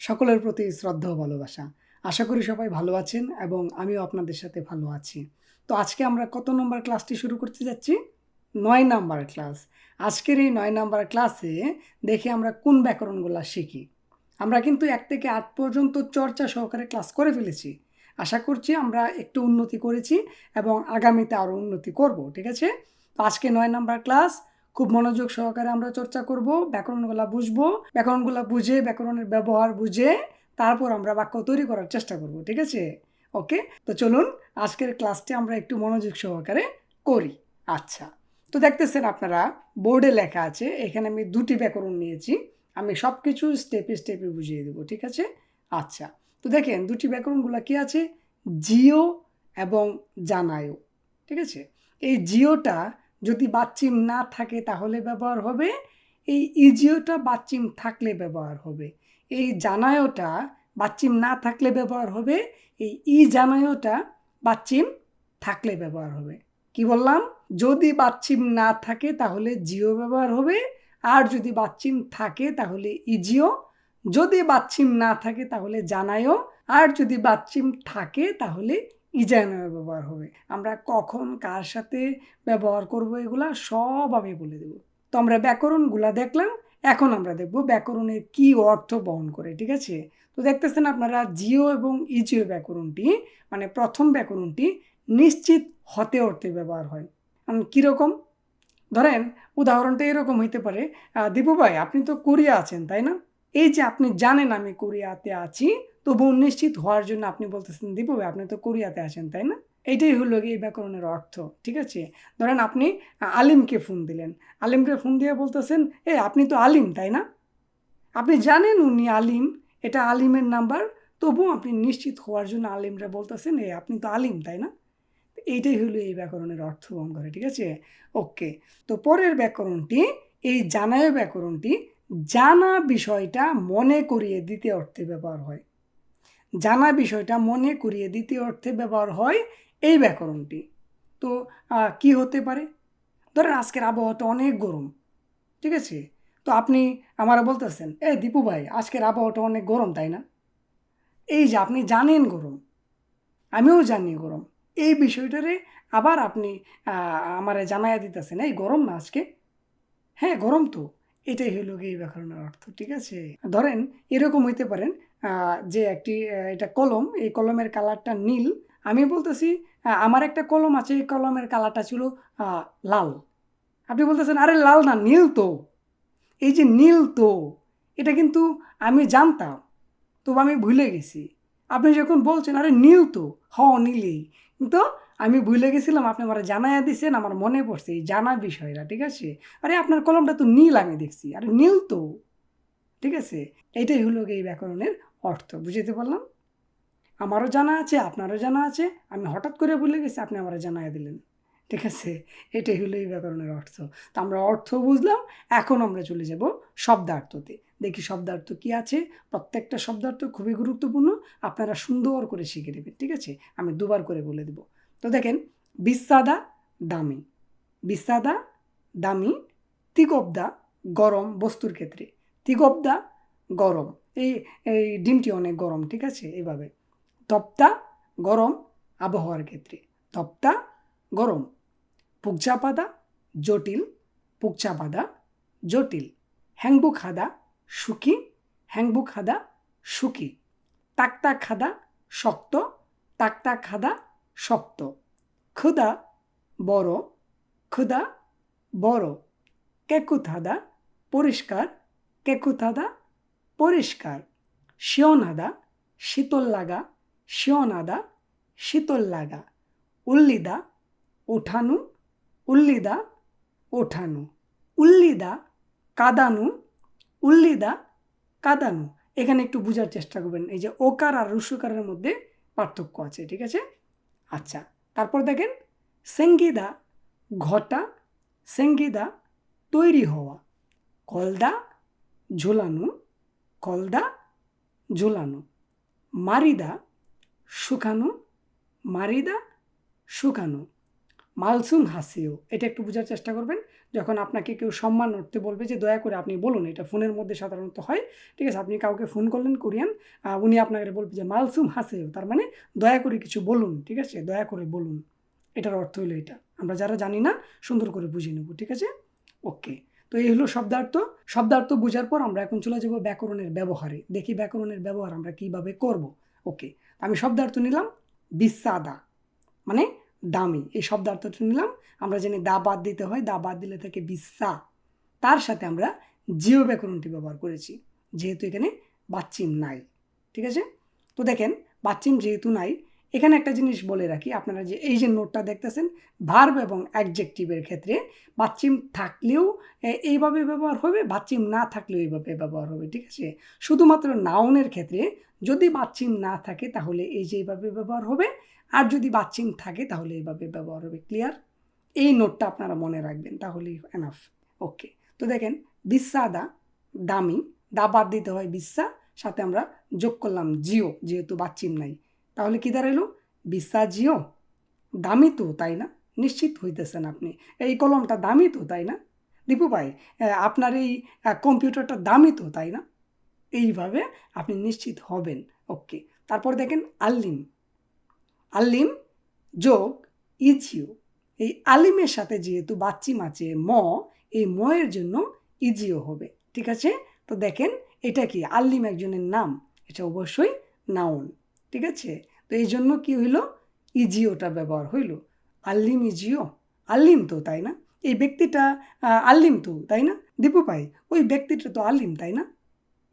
সকলের প্রতি শ্রদ্ধা ও ভালোবাসা। আশা করি সবাই ভালো আছেন এবং আমিও আপনাদের সাথে ভালো আছি। তো আজকে আমরা কত নম্বর ক্লাসটি শুরু করতে যাচ্ছি? নয় নাম্বার ক্লাস। আজকের এই নয় নাম্বার ক্লাসে দেখে আমরা কোন ব্যাকরণগুলো শিখি। আমরা কিন্তু এক থেকে আট পর্যন্ত চর্চা সহকারে ক্লাস করে ফেলেছি। আশা করছি আমরা একটু উন্নতি করেছি এবং আগামীতে আরও উন্নতি করব, ঠিক আছে? তো আজকে নয় নাম্বার ক্লাস খুব মনোযোগ সহকারে আমরা চর্চা করব, ব্যাকরণগুলো বুঝব, ব্যাকরণগুলো বুঝে, ব্যাকরণের ব্যবহার বুঝে তারপর আমরা বাক্য তৈরি করার চেষ্টা করব, ঠিক আছে? ওকে? তো চলুন, আজকের ক্লাসটি আমরা একটু মনোযোগ সহকারে করি। আচ্ছা তো দেখতেছেন আপনারা, বোর্ডে লেখা আছে, এখানে আমি দুটি ব্যাকরণ নিয়েছি, আমি সব কিছু স্টেপে স্টেপে বুঝিয়ে দেবো, ঠিক আছে? আচ্ছা তো দেখেন, দুটি ব্যাকরণগুলো কি আছে? জিও এবং জানায়ও, ঠিক আছে? এই জিওটা যদি বাচ্চিম না থাকে তাহলে ব্যবহার হবে। এই ইজিওটা বাচ্চিম থাকলে ব্যবহার হবে। এই জানায়োটা বাচ্চিম না থাকলে ব্যবহার হবে। এই ই জানায়োটা বাচ্চিম থাকলে ব্যবহার হবে। কি বললাম? যদি বাচ্চিম না থাকে তাহলে জিও ব্যবহার হবে। আর যদি বাচ্চিম থাকে তাহলে ইজিও। যদি বাচ্চিম না থাকে তাহলে জানায়ও। আর যদি বাচ্চিম থাকে তাহলে ইজানায় ব্যবহার হবে। আমরা কখন কার সাথে ব্যবহার করব এগুলা সব আমি বলে দেব। তো আমরা ব্যাকরণগুলা দেখলাম, এখন আমরা দেখব ব্যাকরণের কি অর্থ বহন করে, ঠিক আছে? তো দেখতেছেন আপনারা জিও এবং ইজিও ব্যাকরণটি মানে প্রথম ব্যাকরণটি নিশ্চিত হতে অর্থে ব্যবহার হয়। কীরকম? ধরেন উদাহরণটা এরকম হইতে পারে দীপু ভাই, আপনি তো কোরিয়া আছেন, তাই না? এই যে আপনি জানেন আমি কোরিয়াতে আছি তবু নিশ্চিত হওয়ার জন্য আপনি বলতেছেন ভাই, আপনি তো কোরিয়াতে আছেন, তাই না? এইটাই হলো গিয়ে এই ব্যাকরণের অর্থ, ঠিক আছে? ধরেন আপনি আলিমকে ফোন দিলেন। আলিমকে ফোন দিয়ে বলতেছেন, এ, আপনি তো আলিম, তাই না? আপনি জানেন উনি আলিম, এটা আলিমের নাম্বার, তবুও আপনি নিশ্চিত হওয়ার জন্য আলিমরা বলতেছেন, এ, আপনি তো আলিম, তাই না? এইটাই হলো এই ব্যাকরণের অর্থ বহন করে ঠিক আছে? ওকে, তো পরের ব্যাকরণটি, এই জানায় ব্যাকরণটি, জানা বিষয়টা মনে করিয়ে দিতে অর্থে ব্যবহার হয়। জানা বিষয়টা মনে করিয়ে দ্বিতীয় অর্থে ব্যবহার হয় এই ব্যাকরণটি। তো কি হতে পারে? ধরেন আজকের আবহাওয়াটা অনেক গরম, ঠিক আছে? তো আপনি আমারা বলতেছেন এ দীপু ভাই, আজকের আবহাওয়াটা অনেক গরম, তাই না? এই যে আপনি জানেন গরম, আমিও জানি গরম, এই বিষয়টারে আবার আপনি আমারে জানাইয়া দিতেছেন, এই গরম না আজকে? হ্যাঁ গরম তো, এটাই হলো গিয়ে এই ব্যাকরণের অর্থ, ঠিক আছে? ধরেন এরকম হইতে পারেন যে একটি এটা কলম, এই কলমের কালারটা নীল, আমি বলতেছি আমার একটা কলম আছে, এই কলমের কালারটা ছিল লাল। আপনি বলতেছেন, আরে, লাল না, নীল তো? এই যে নীল তো, এটা কিন্তু আমি জানতাম, তবু আমি ভুলে গেছি। আপনি যখন বলছেন, আরে, নীল তো? হ, নীলই। কিন্তু আমি ভুলে গেছিলাম, আপনি আমার জানাইয়া দিছেন, আমার মনে পড়ছে এই জানা বিষয়টা, ঠিক আছে? আরে, আপনার কলমটা তো নীল আমি দেখছি, আরে, নীল তো? ঠিক আছে? এটাই হলো এই ব্যাকরণের অর্থ বুঝতে পারলাম? আমারও জানা আছে, আপনারও জানা আছে। আমি হঠাৎ করে বলে গেছি, আপনি আমার জানাইয়া দিলেন। ঠিক আছে? এটাই হলো এই ব্যাকরণের অর্থ। তো আমরা অর্থ বুঝলাম, এখন আমরা চলে যাব শব্দার্থতে। দেখি শব্দার্থ কি আছে? প্রত্যেকটা শব্দার্থ খুবই গুরুত্বপূর্ণ। আপনারা সুন্দর করে শিখে নেবেন, ঠিক আছে? আমি দুবার করে বলে দেব। তো দেখেন বিস্সাদা দামি। বিস্সাদা দামি তিগবদা গরম বস্তুর ক্ষেত্রে। তিগবদা গরম। এই এই ডিমটি অনেক গরম, ঠিক আছে? এইভাবে তপ্তা গরম আবহাওয়ার ক্ষেত্রে। তপ্তা গরম। পুকচাপাদা জটিল। পুকচাপাদা জটিল। হ্যাংবু খাদা সুখী হ্যাংবু খাদা সুখী তাকতা খাদা শক্ত। তাকতা খাদা শক্ত। ক্ষুদা বড়। ক্ষুদা বড়। কেকুথাদা পরিষ্কার। কেকুথাদা পরিষ্কার। শিওনাদা শীতল লাগা শিওনাদা শীতল লাগা। উল্লিদা ওঠানু উল্লিদা ওঠানু উল্লিদা, কাদানু উল্লিদা, কাদানু। এখানে একটু বোঝার চেষ্টা করবেন। এই যে ওকার আর রুসুকারের মধ্যে পার্থক্য আছে, ঠিক আছে? আচ্ছা তারপর দেখেন, সেঙ্গিদা, ঘটা, সেঙ্গিদা তৈরি হওয়া। কলদা, ঝোলানো কলদা ঝোলানো। মারিদা শুকানো। মারিদা শুকানো। মালসুম হাসিও, এটা একটু বোঝার চেষ্টা করবেন। যখন আপনাকে কেউ সম্মান করতে বলবে যে, দয়া করে আপনি বলুন। এটা ফোনের মধ্যে সাধারণত হয়। ঠিক আছে, আপনি কাউকে ফোন করলেন কোরিয়ান উনি আপনাকে বলবে যে, মালসুম হাসেও। তার মানে দয়া করে কিছু বলুন, ঠিক আছে? দয়া করে বলুন। এটার অর্থ হলো এটা। আমরা যারা জানি না, সুন্দর করে বুঝে নেব, ঠিক আছে? ওকে। তো এই হলো শব্দার্থ। শব্দার্থ বোঝার পর আমরা এখন চলে যাব ব্যাকরণের ব্যবহারে। দেখি ব্যাকরণের ব্যবহার আমরা কীভাবে করব। ওকে আমি শব্দার্থ নিলাম, বিসাদা মানে দামি। এই শব্দার্থটা নিলাম, আমরা জানি দা বাদ দিতে হয়, দা বাদ দিলে থাকে বিসা। তার সাথে আমরা জিও ব্যাকরণটি ব্যবহার করেছি, যেহেতু এখানে বাচ্চিম নাই, ঠিক আছে? তো দেখেন, বাচ্চিম যেহেতু নাই এখানে একটা জিনিস বলে রাখি, আপনারা যে এই যে নোটটা দেখতেছেন ভার্ব এবং অ্যাডজেক্টিভের ক্ষেত্রে বাচ্চিম থাকলেও এইভাবে ব্যবহার হবে, বাচ্চিম না থাকলেও এইভাবে ব্যবহার হবে, ঠিক আছে? শুধুমাত্র নাউনের ক্ষেত্রে যদি বাচ্চিম না থাকে তাহলে এই যে এইভাবে ব্যবহার হবে, আর যদি বাচ্চিম থাকে তাহলে এইভাবে ব্যবহার হবে ক্লিয়ার এই নোটটা আপনারা মনে রাখবেন, তাহলেই এনাফ ওকে তো দেখেন বিসাদা দামি, দা বাদ দিতে হয় বিসা সাথে আমরা যোগ করলাম জিও, যেহেতু বাচ্চিম নাই। তাহলে কি দাঁড়াইলো? বিসা জিও দামি তো, তাই না? নিশ্চিত হইতেছেন আপনি। এই কলমটা দামি তো, তাই না? দীপু ভাই আপনার এই কম্পিউটারটা দামি তো, তাই না? এইভাবে আপনি নিশ্চিত হবেন। ওকে। তারপর দেখেন আল্লিম আল্লিম যোগ ইজিও। এই আলিমের সাথে যেহেতু বাচ্চি আছে ম, এই ময়ের জন্য ইজিও হবে। ঠিক আছে? তো দেখেন, এটা কি? আল্লিম একজনের নাম। এটা অবশ্যই নাউন। ঠিক আছে? তো এই জন্য কি হইল? ইজিওটা ব্যবহার হইল। আল্লিম ইজিও। আল্লিম তো, তাই না? এই ব্যক্তিটা আল্লিম তো, তাই না? দীপু পাই ওই ব্যক্তিটা তো আল্লিম, তাই না?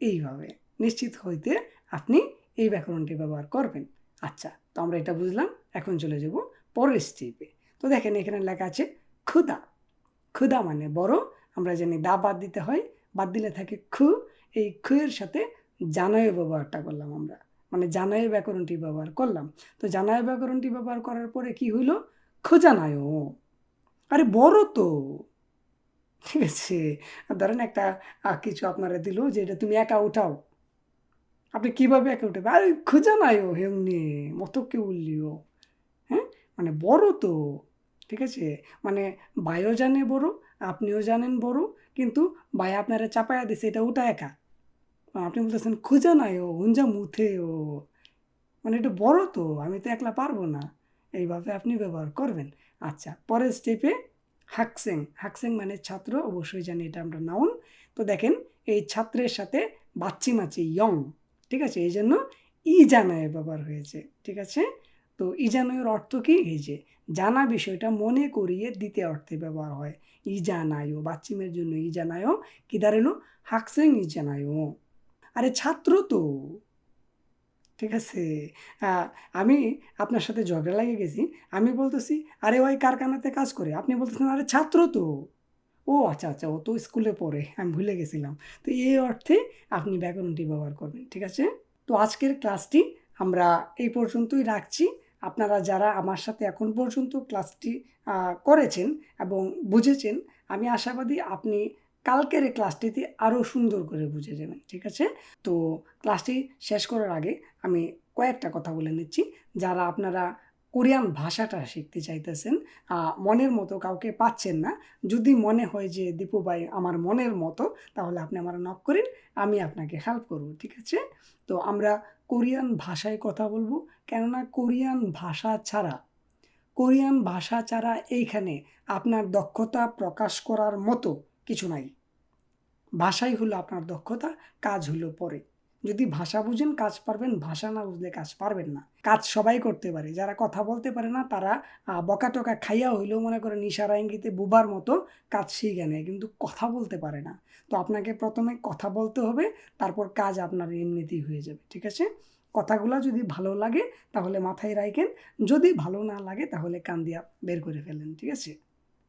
এইভাবে নিশ্চিত হইতে আপনি এই ব্যাকরণটি ব্যবহার করবেন। আচ্ছা তো আমরা এটা বুঝলাম, এখন চলে যাব পরের স্টেপে তো দেখেন এখানে লেখা আছে ক্ষুদা ক্ষুদা মানে বড়, আমরা জানি দা বাদ দিতে হয়, বাদ দিলে থাকে খু। এই খুয়ের সাথে জানয় ব্যবহারটা করলাম আমরা। মানে জানয় ব্যাকরণটি ব্যবহার করলাম। তো জানয় ব্যাকরণটি ব্যবহার করার পরে কি হইল? খোঁজানায় আরে বড় তো। ঠিক আছে। ধরেন একটা কিছু আপনারা দিল যে এটা তুমি একা উঠাও। আপনি কীভাবে একা উঠাবে আরে খোঁজা নাই ও হেমনি মতো কে উল্লিও হ্যাঁ? মানে বড় তো। ঠিক আছে? মানে ভাইও জানে বড়, আপনিও জানেন বড়, কিন্তু ভাই আপনারা চাপায়া দিছে, এটা উঠা একা। আপনি বলতেছেন, খোঁজা নাই ও হুঞ্জা মুথে ও মানে এটা বড় তো, আমি তো একলা পারব না। এইভাবে আপনি ব্যবহার করবেন। আচ্ছা পরের স্টেপে হাকসেং। হাকসেং মানে ছাত্র, অবশ্যই জানি এটা আমরা নাউন তো দেখেন, এই ছাত্রের সাথে বাচ্চি মাছি ইয়ং ঠিক আছে? এই জন্য ই জানায় ব্যবহার হয়েছে, ঠিক আছে? তো ই জানায়ের অর্থ কি? এই যে, জানা বিষয়টা মনে করিয়ে দিতে অর্থে ব্যবহার হয়। ই জানায়ও বাচ্চিমের জন্য ই জানায়ও কি দাঁড়াল? হাকসেং ই জানায়ও আরে ছাত্র তো। ঠিক আছে? আমি আপনার সাথে ঝগড়া লাগে গেছি। আমি বলতেছি, আরে ওই কারখানাতে কাজ করে। আপনি বলতেছেন, আরে ছাত্র তো। ও আচ্ছা আচ্ছা ও তো স্কুলে পড়ে, আমি ভুলে গেছিলাম। তো এই অর্থে আপনি ব্যাকরণটি ব্যবহার করবেন, ঠিক আছে? তো আজকের ক্লাসটি আমরা এই পর্যন্তই রাখছি। আপনারা যারা আমার সাথে এখন পর্যন্ত ক্লাসটি করেছেন এবং বুঝেছেন, আমি আশাবাদী আপনি কালকের এই ক্লাসটিতে আরও সুন্দর করে বুঝে যাবেন ঠিক আছে? তো ক্লাসটি শেষ করার আগে আমি কয়েকটা কথা বলে নিচ্ছি। যারা আপনারা কোরিয়ান ভাষাটা শিখতে চাইতেছেন মনের মতো কাউকে পাচ্ছেন না, যদি মনে হয় যে, দীপু ভাই, আমার মনের মতো তাহলে আপনি আমার নক করেন, আমি আপনাকে হেল্প করব, ঠিক আছে? তো আমরা কোরিয়ান ভাষায় কথা বলব, কেননা কোরিয়ান ভাষা ছাড়া, কোরিয়ান ভাষা ছাড়া এইখানে আপনার দক্ষতা প্রকাশ করার মতো কিছু নাই। ভাষাই হলো আপনার দক্ষতা, কাজ হলো পরে। যদি ভাষা বুঝেন, কাজ পারবেন, ভাষা না বুঝলে কাজ পারবেন না। কাজ সবাই করতে পারে, যারা কথা বলতে পারে না, তারা বকা টকা খাইয়া হইলেও মনে করেন ইশারা ইঙ্গিতে বুবার মতো কাজ শিখে নেয়, কিন্তু কথা বলতে পারে না। তো আপনাকে প্রথমে কথা বলতে হবে, তারপর কাজ আপনার এমনিতেই হয়ে যাবে, ঠিক আছে? কথাগুলো যদি ভালো লাগে, তাহলে মাথায় রাখেন যদি ভালো না লাগে, তাহলে কান দিয়া বের করে ফেলেন, ঠিক আছে?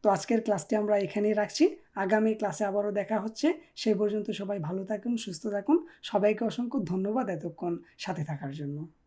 তো আজকের ক্লাসটি আমরা এখানেই রাখছি। আগামী ক্লাসে আবারও দেখা হচ্ছে। সেই পর্যন্ত সবাই ভালো থাকুন, সুস্থ থাকুন। সবাইকে অসংখ্য ধন্যবাদ এতক্ষণ সাথে থাকার জন্য।